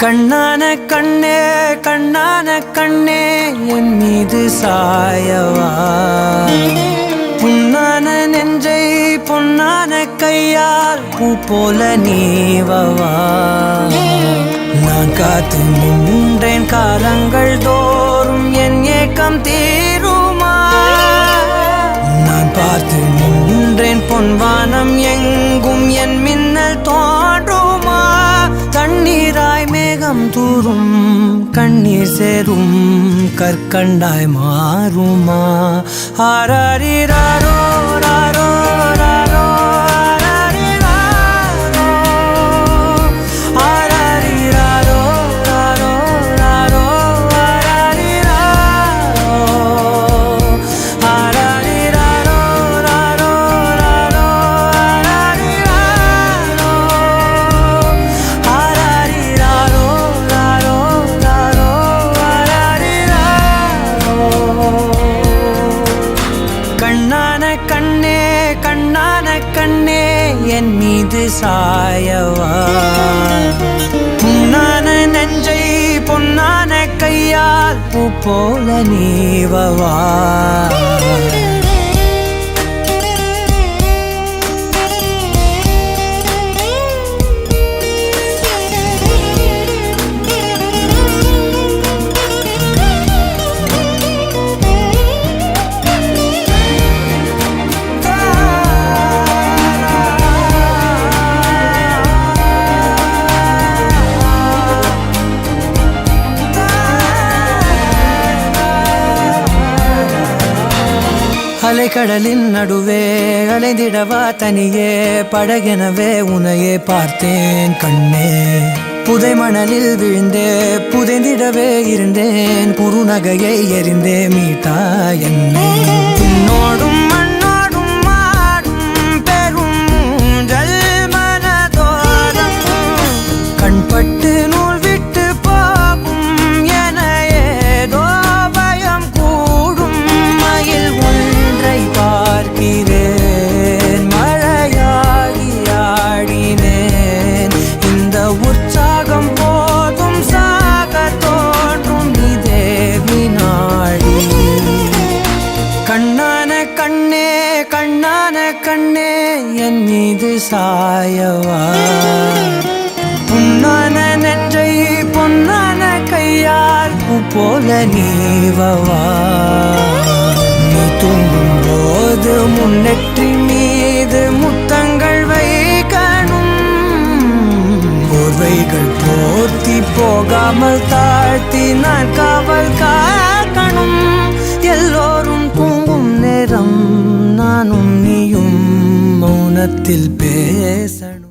கண்ணான கண்ணே கண்ணான கண்ணே என் மீது சாயவா? புண்ணான நெஞ்சை பொன்னான கையால் பூ போல நீவவா? நான் காத்து நின்றேன் காலங்கள் தோறும் என் ஏக்கம் தீருமா? நான் பார்த்து நின்றேன் பொன்வானம் எங்கும் என் மின்னல் தோன்றுமா? தண்ணீராய் தூரும் கண்ணீர் சேரும் கற்கண்டாய் மாறுமா? ஆராரிராரோ கண்ணான கண்ணே கண்ணான கண்ணே என் மீது சாயவா? புண்ணான நெஞ்சை பொன்னான கையால் பூ போல நீவவா? அலைக்கடலின் நடுவே அலைந்திடவா தனியே படகெனவே உனையே பார்த்தேன் கண்ணே. புதை மணலில் விழுந்தே புதைந்திடவே இருந்தேன் குறுநகையை எறிந்தே மீட்டா என்னே. கண்ணே கண்ணான கண்ணே என் மீது சாயவா? புண்ணான நெற்றை பொன்னான கையால் போல நீவவா? நீ தூங்கும் போது முன்னெற்றி மீது முத்தங்கள் வைக்கணும். போர்வைகள் போர்த்தி போகாமல் தாழ்த்தி நான் காவல் காக்கணும். எல்லோரும் தூங்கும் நேரம் நானும் நீயும் மௌனத்தில் பேசணும்